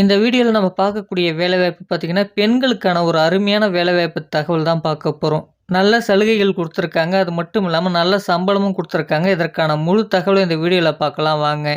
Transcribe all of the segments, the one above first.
இந்த வீடியோவில் நம்ம பார்க்கக்கூடிய வேலைவாய்ப்பு பார்த்தீங்கன்னா, பெண்களுக்கான ஒரு அருமையான வேலைவாய்ப்பு தகவல் தான் பார்க்க போகிறோம் நல்ல சலுகைகள் கொடுத்துருக்காங்க அது மட்டும் இல்லாமல் நல்ல சம்பளமும் கொடுத்துருக்காங்க இதற்கான முழு தகவலும் இந்த வீடியோவில் பார்க்கலாம் வாங்க.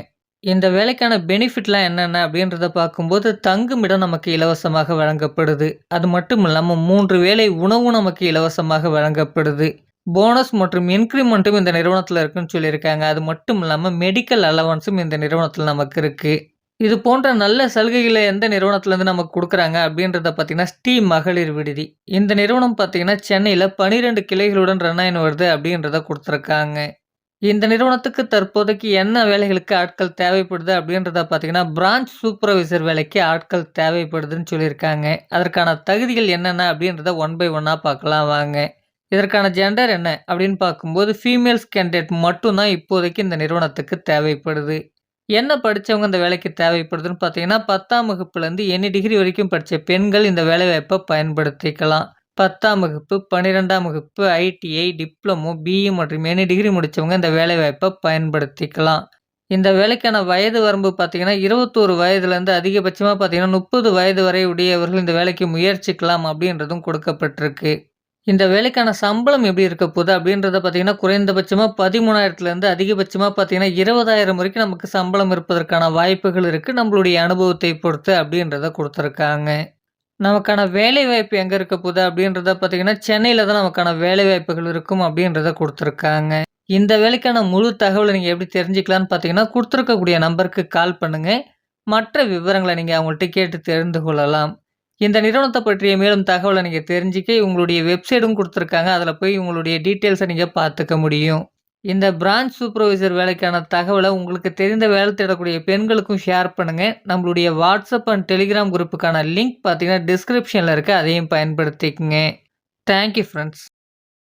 இந்த வேலைக்கான பெனிஃபிட்லாம் என்னென்ன அப்படின்றத பார்க்கும்போது, தங்குமிடம் நமக்கு இலவசமாக வழங்கப்படுது. அது மட்டும் இல்லாமல் மூன்று வேலை உணவும் நமக்கு இலவசமாக வழங்கப்படுது. போனஸ் மற்றும் இன்க்ரிமெண்ட்டும் இந்த நிறுவனத்தில் இருக்குன்னு சொல்லியிருக்காங்க. அது மட்டும் இல்லாமல் மெடிக்கல் அலவன்ஸும் இந்த நிறுவனத்தில் நமக்கு இருக்குது இது போன்ற நல்ல சலுகைகளை எந்த நிறுவனத்திலேருந்து நமக்கு கொடுக்குறாங்க அப்படின்றத பார்த்தீங்கன்னா, ஸ்ரீ மகளிர் விடுதி. இந்த நிறுவனம் பார்த்தீங்கன்னா, சென்னையில் பனிரெண்டு கிளைகளுடன் ரன் ஆயின்னு வருது அப்படின்றத கொடுத்துருக்காங்க இந்த நிறுவனத்துக்கு தற்போதைக்கு என்ன வேலைகளுக்கு ஆட்கள் தேவைப்படுது அப்படின்றத பார்த்தீங்கன்னா, பிரான்ச் சூப்பர்வைசர் வேலைக்கு ஆட்கள் தேவைப்படுதுன்னு சொல்லியிருக்காங்க. அதற்கான தகுதிகள் என்னென்ன அப்படின்றத ஒன் பை ஒன்னாக பார்க்கலாம் வாங்க. இதற்கான ஜெண்டர் என்ன அப்படின்னு பார்க்கும்போது, ஃபீமேல்ஸ் கேண்டிடேட் மட்டும் தான் இப்போதைக்கு இந்த நிறுவனத்துக்கு தேவைப்படுது. என்ன படித்தவங்க இந்த வேலைக்கு தேவைப்படுதுன்னு பார்த்தீங்கன்னா, 10ஆம் வகுப்புலேருந்து எண்ணி டிகிரி வரைக்கும் படித்த பெண்கள் இந்த வேலைவாய்ப்பை பயன்படுத்திக்கலாம். 10ஆம் வகுப்பு, 12ஆம் வகுப்பு, ஐடிஐ, டிப்ளமோ, பிஇ மற்றும் எனி டிகிரி முடித்தவங்க இந்த வேலைவாய்ப்பை பயன்படுத்திக்கலாம். இந்த வேலைக்கான வயது வரம்பு பார்த்தீங்கன்னா, இருபத்தோரு வயதுலேருந்து அதிகபட்சமாக பார்த்தீங்கன்னா, 30 வயது வரை உடையவர்கள் இந்த வேலைக்கு முயற்சிக்கலாம் அப்படின்றதும் கொடுக்கப்பட்டிருக்கு. இந்த வேலைக்கான சம்பளம் எப்படி இருக்க போகுது அப்படின்றத பார்த்தீங்கன்னா, குறைந்தபட்சமாக பதிமூணாயிரத்துலேருந்து அதிகபட்சமாக பார்த்தீங்கன்னா, 20,000 வரைக்கும் நமக்கு சம்பளம் இருப்பதற்கான வாய்ப்புகள் இருக்குது நம்மளுடைய அனுபவத்தை பொறுத்து அப்படின்றத கொடுத்துருக்காங்க. நமக்கான வேலைவாய்ப்பு எங்கே இருக்க போகுது அப்படின்றத பார்த்தீங்கன்னா, சென்னையில் தான் நமக்கான வேலைவாய்ப்புகள் இருக்கும் அப்படின்றத கொடுத்துருக்காங்க. இந்த வேலைக்கான முழு தகவலை நீங்கள் எப்படி தெரிஞ்சுக்கலான்னு பார்த்தீங்கன்னா, கொடுத்துருக்கக்கூடிய நம்பருக்கு கால் பண்ணுங்கள் மற்ற விவரங்களை நீங்கள் அவங்கள்ட்ட கேட்டு தெரிந்து கொள்ளலாம். இந்த நிறுவனத்தை பற்றிய மேலும் தகவலை நீங்கள் தெரிஞ்சுக்க உங்களுடைய வெப்சைட்டும் கொடுத்துருக்காங்க அதில் போய் உங்களுடைய டீட்டெயில்ஸை நீங்கள் பார்த்துக்க முடியும். இந்த பிரான்ச் சூப்பர்வைசர் வேலைக்கான தகவலை உங்களுக்கு தெரிந்த வேலை தேடக்கூடிய பெண்களுக்கும் ஷேர் பண்ணுங்க. நம்மளுடைய வாட்ஸ்அப் அண்ட் டெலிகிராம் குரூப்புக்கான லிங்க் பார்த்தீங்கன்னா, டிஸ்கிரிப்ஷனில் இருக்குது அதையும் பயன்படுத்திக்கங்க. Thank you